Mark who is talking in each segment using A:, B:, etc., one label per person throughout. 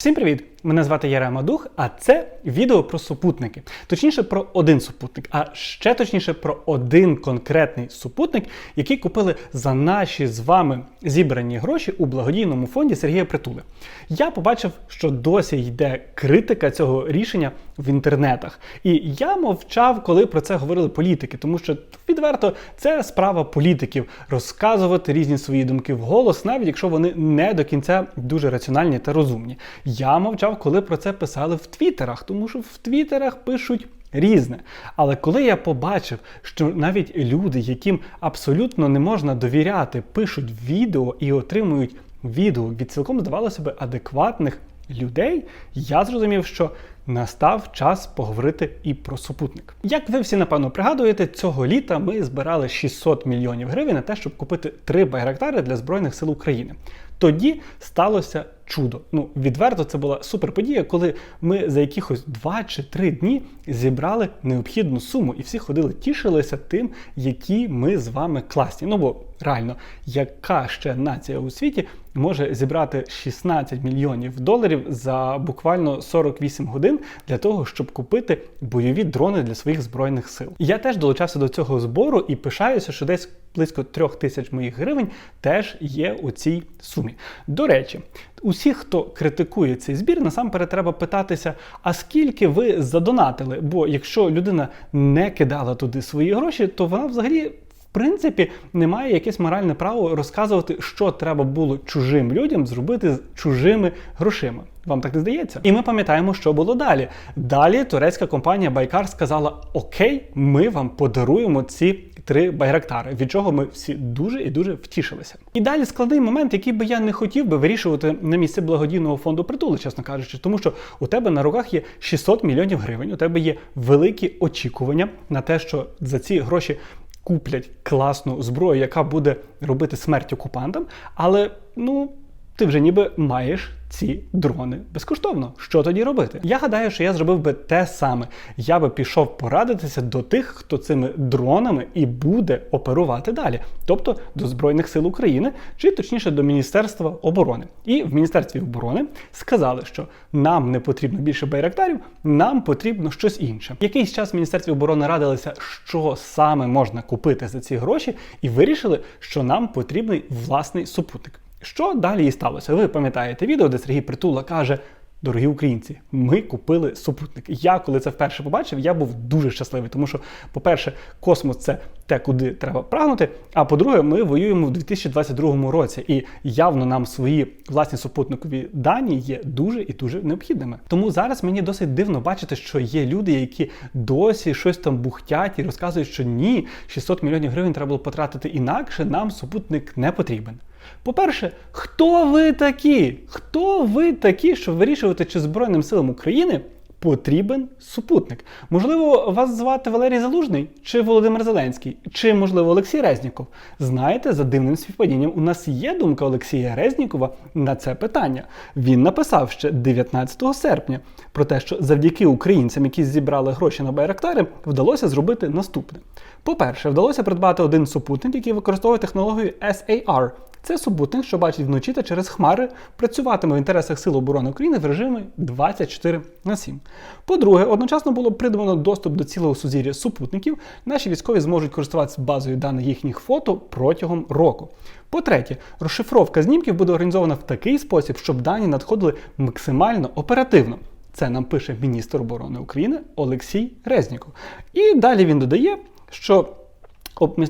A: Всім привіт! Мене звати Ярема Дух, а це відео про супутники. Точніше, про один супутник, а ще точніше про один конкретний супутник, який купили за наші з вами зібрані гроші у благодійному фонді Сергія Притули. Я побачив, що досі йде критика цього рішення в інтернетах. І я мовчав, коли про це говорили політики, тому що відверто це справа політиків розказувати різні свої думки вголос, навіть якщо вони не до кінця дуже раціональні та розумні. Я мовчав, коли про це писали в Твіттерах, тому що в Твіттерах пишуть. Різне. Але коли я побачив, що навіть люди, яким абсолютно не можна довіряти, пишуть відео і отримують відео від цілком здавалося би адекватних людей, я зрозумів, що настав час поговорити і про супутник. Як ви всі напевно пригадуєте, цього літа ми збирали 600 мільйонів гривень на те, щоб купити три байрактари для Збройних сил України. Тоді сталося чудо. Ну, відверто, це була суперподія, коли ми за якихось 2 чи 3 дні зібрали необхідну суму, і всі ходили, тішилися тим, які ми з вами класні. Ну бо реально, яка ще нація у світі може зібрати 16 мільйонів доларів за буквально 48 годин для того, щоб купити бойові дрони для своїх збройних сил? Я теж долучався до цього збору і пишаюся, що десь близько трьох тисяч моїх гривень теж є у цій сумі. До речі, усіх, хто критикує цей збір, насамперед треба питатися, а скільки ви задонатили? Бо якщо людина не кидала туди свої гроші, то вона взагалі. В принципі, немає якесь моральне право розказувати, що треба було чужим людям зробити з чужими грошима. Вам так не здається? І ми пам'ятаємо, що було далі. Далі турецька компанія Байкар сказала: Окей, ми вам подаруємо ці три байрактари, від чого ми всі дуже і дуже втішилися. І далі складний момент, який би я не хотів би вирішувати на місці благодійного фонду притули, чесно кажучи, тому що у тебе на руках є 600 мільйонів гривень, у тебе є великі очікування на те, що за ці гроші. Куплять класну зброю, яка буде робити смерть окупантам, але ну ти вже ніби маєш ці дрони безкоштовно. Що тоді робити? Я гадаю, що я зробив би те саме. Я би пішов порадитися до тих, хто цими дронами і буде оперувати далі, тобто до Збройних сил України, чи точніше до Міністерства оборони. І в Міністерстві оборони сказали, що нам не потрібно більше байрактарів, нам потрібно щось інше. Якийсь час в Міністерстві оборони радилися, що саме можна купити за ці гроші, і вирішили, що нам потрібний власний супутник. Що далі і сталося? Ви пам'ятаєте відео, де Сергій Притула каже: Дорогі українці, ми купили супутник. Я, коли це вперше побачив, я був дуже щасливий, тому що, по-перше, космос це те, куди треба прагнути. А по-друге, ми воюємо в 2022 році, і явно нам свої власні супутникові дані є дуже і дуже необхідними. Тому зараз мені досить дивно бачити, що є люди, які досі щось там бухтять і розказують, що ні, 600 мільйонів гривень треба було потратити інакше. Нам супутник не потрібен. По-перше, хто ви такі? Хто ви такі, щоб вирішувати, чи Збройним силам України потрібен супутник? Можливо, вас звати Валерій Залужний, чи Володимир Зеленський, чи, можливо, Олексій Резніков? Знаєте, за дивним співпадінням у нас є думка Олексія Резнікова на це питання. Він написав ще 19 серпня про те, що завдяки українцям, які зібрали гроші на байрактари, вдалося зробити наступне. По-перше, вдалося придбати один супутник, який використовує технологію SAR. Це супутник, що бачить вночі та через хмари, працюватиме в інтересах Сил оборони України в режимі 24 на 7. По-друге, одночасно було придбано доступ до цілого сузір'я супутників. Наші військові зможуть користуватися базою даних їхніх фото протягом року. По-третє, розшифровка знімків буде організована в такий спосіб, щоб дані надходили максимально оперативно. Це нам пише міністр оборони України Олексій Резніков. І далі він додає, що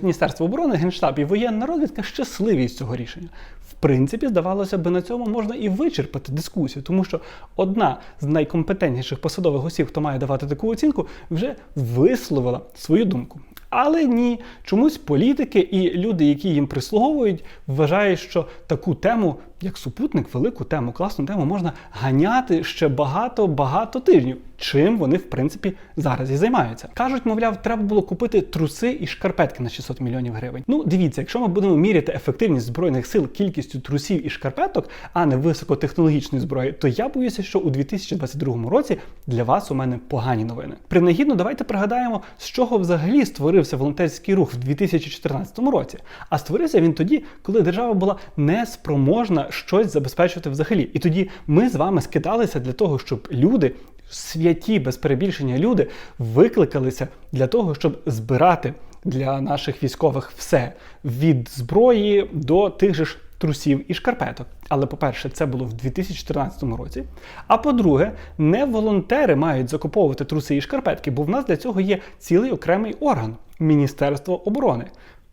A: Міністерство оборони, Генштаб і воєнна розвідка щасливі з цього рішення. В принципі, здавалося б, на цьому можна і вичерпати дискусію, тому що одна з найкомпетентніших посадових осіб, хто має давати таку оцінку, вже висловила свою думку. Але ні, чомусь політики і люди, які їм прислуговують, вважають, що таку тему, як супутник, велику тему, класну тему, можна ганяти ще багато-багато тижнів. чим вони в принципі зараз і займаються. Кажуть, мовляв, треба було купити труси і шкарпетки на 600 мільйонів гривень. Ну, дивіться, якщо ми будемо міряти ефективність збройних сил кількістю трусів і шкарпеток, а не високотехнологічної зброї, то я боюся, що у 2022 році для вас у мене погані новини. Принагідно, давайте пригадаємо, з чого взагалі створився волонтерський рух в 2014 році. А створився він тоді, коли держава була неспроможна щось забезпечувати взагалі. І тоді ми з вами скидалися для того, щоб люди. Святі без перебільшення люди викликалися для того, щоб збирати для наших військових все від зброї до тих же ж трусів і шкарпеток. Але, по-перше, це було в 2014 році. А по-друге, не волонтери мають закуповувати труси і шкарпетки, бо в нас для цього є цілий окремий орган Міністерство оборони.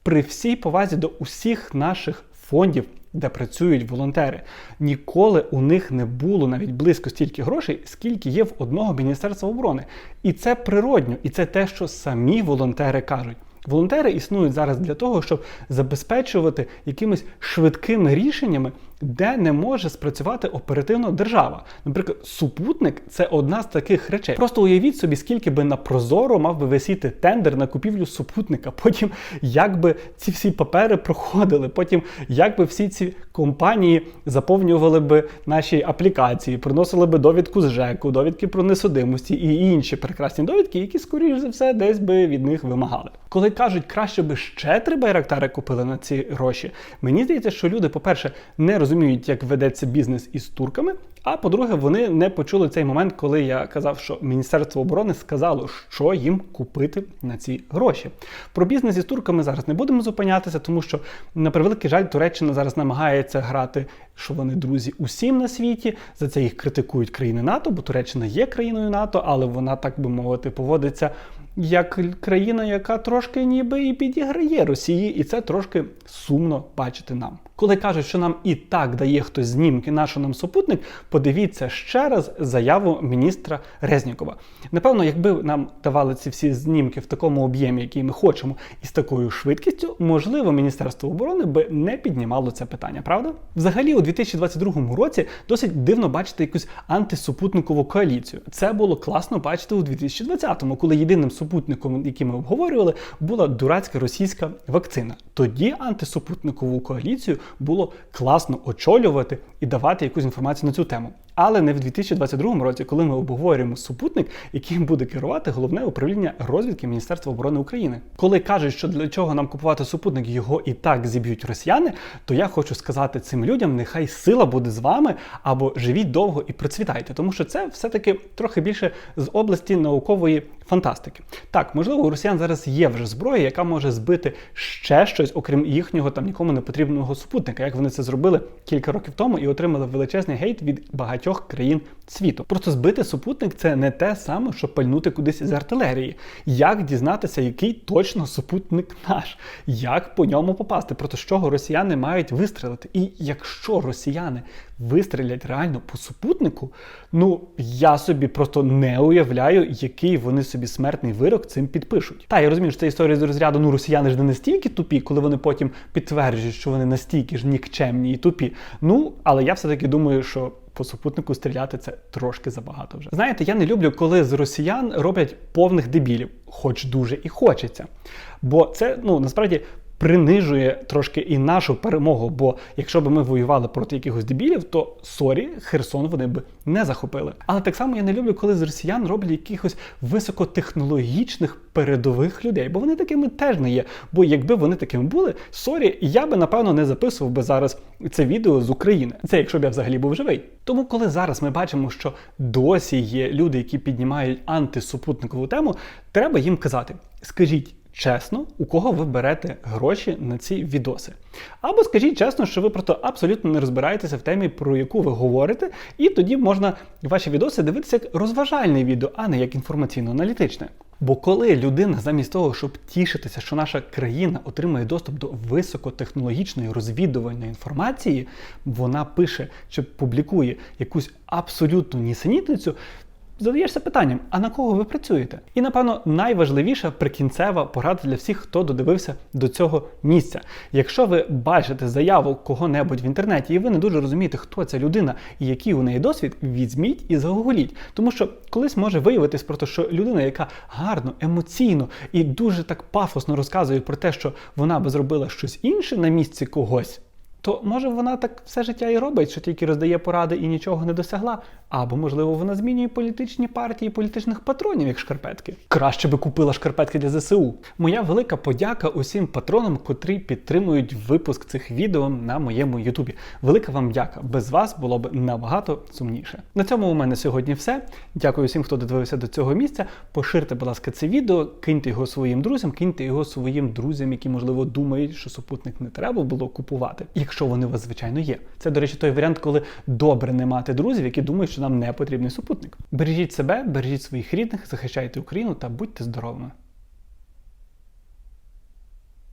A: При всій повазі до усіх наших фондів. Де працюють волонтери, ніколи у них не було навіть близько стільки грошей, скільки є в одного міністерства оборони. І це природньо, і це те, що самі волонтери кажуть. Волонтери існують зараз для того, щоб забезпечувати якимись швидкими рішеннями, де не може спрацювати оперативно держава. Наприклад, супутник це одна з таких речей. Просто уявіть собі, скільки би на прозоро мав би висіти тендер на купівлю супутника. Потім як би ці всі папери проходили, потім як би всі ці компанії заповнювали би наші аплікації, приносили би довідку з ЖЕКу, довідки про несудимості і інші прекрасні довідки, які, скоріш за все, десь би від них вимагали. Коли кажуть, краще би ще три байрактари купили на ці гроші, мені здається, що люди, по-перше, не розуміють, як ведеться бізнес із турками. А по-друге, вони не почули цей момент, коли я казав, що Міністерство оборони сказало, що їм купити на ці гроші. Про бізнес із турками зараз не будемо зупинятися, тому що, на превеликий жаль, Туреччина зараз намагається грати, що вони друзі усім на світі. За це їх критикують країни НАТО, бо Туреччина є країною НАТО, але вона, так би мовити, поводиться. Як країна, яка трошки ніби і підіграє Росії, і це трошки сумно бачити нам. Коли кажуть, що нам і так дає хтось знімки, на що нам супутник, подивіться ще раз заяву міністра Резнікова. Напевно, якби нам давали ці всі знімки в такому об'ємі, який ми хочемо, і з такою швидкістю, можливо, Міністерство оборони би не піднімало це питання, правда? Взагалі, у 2022 році досить дивно бачити якусь антисупутникову коаліцію. Це було класно бачити у 2020-му, коли єдиним супутником, який ми обговорювали, була дурацька російська вакцина. Тоді антисупутникову коаліцію було класно очолювати і давати якусь інформацію на цю тему. Але не в 2022 році, коли ми обговорюємо супутник, яким буде керувати головне управління розвідки Міністерства оборони України. Коли кажуть, що для чого нам купувати супутник, його і так зіб'ють росіяни, то я хочу сказати цим людям: нехай сила буде з вами або живіть довго і процвітайте, тому що це все-таки трохи більше з області наукової фантастики. Так, можливо, у росіян зараз є вже зброя, яка може збити ще щось, окрім їхнього там нікому не потрібного супутника, як вони це зробили кілька років тому і отримали величезний гейт від багатьох країн світу. Просто збити супутник це не те саме, що пальнути кудись з артилерії. Як дізнатися, який точно супутник наш, як по ньому попасти? Проти чого росіяни мають вистрелити? І якщо росіяни вистрілять реально по супутнику, ну я собі просто не уявляю, який вони собі смертний вирок цим підпишуть. Та я розумію, що це історія з розряду, ну росіяни ж не настільки тупі, коли вони потім підтверджують, що вони настільки ж нікчемні і тупі. Ну, але я все-таки думаю, що. По супутнику стріляти це трошки забагато вже. Знаєте, я не люблю, коли з росіян роблять повних дебілів, хоч дуже і хочеться. Бо це ну насправді принижує трошки і нашу перемогу. Бо якщо б ми воювали проти якихось дебілів, то сорі, Херсон вони б не захопили. Але так само я не люблю, коли з росіян роблять якихось високотехнологічних передових людей, бо вони такими теж не є. Бо якби вони такими були, сорі, я би напевно не записував би зараз це відео з України. Це якщо б я взагалі був живий. Тому, коли зараз ми бачимо, що досі є люди, які піднімають антисупутникову тему, треба їм казати: скажіть чесно, у кого ви берете гроші на ці відоси. Або скажіть чесно, що ви просто абсолютно не розбираєтеся в темі, про яку ви говорите, і тоді можна ваші відоси дивитися як розважальне відео, а не як інформаційно-аналітичне. Бо коли людина замість того, щоб тішитися, що наша країна отримує доступ до високотехнологічної розвідувальної інформації, вона пише чи публікує якусь абсолютну нісенітницю, задаєшся питанням: а на кого ви працюєте? І напевно найважливіша прикінцева порада для всіх, хто додивився до цього місця. Якщо ви бачите заяву кого-небудь в інтернеті, і ви не дуже розумієте, хто ця людина і який у неї досвід, візьміть і загугліть. Тому що колись може виявитись про те, що людина, яка гарно, емоційно і дуже так пафосно розказує про те, що вона би зробила щось інше на місці когось. То може вона так все життя і робить, що тільки роздає поради і нічого не досягла. Або, можливо, вона змінює політичні партії політичних патронів, як шкарпетки. Краще би купила шкарпетки для ЗСУ. Моя велика подяка усім патронам, котрі підтримують випуск цих відео на моєму Ютубі. Велика вам дяка. Без вас було б набагато сумніше. На цьому у мене сьогодні все. Дякую всім, хто додивився до цього місця. Поширте, будь ласка, це відео, киньте його своїм друзям, киньте його своїм друзям, які, можливо, думають, що супутник не треба було купувати. Якщо вони у вас, звичайно, є. Це, до речі, той варіант, коли добре не мати друзів, які думають, що нам не потрібний супутник. Бережіть себе, бережіть своїх рідних, захищайте Україну та будьте здоровими.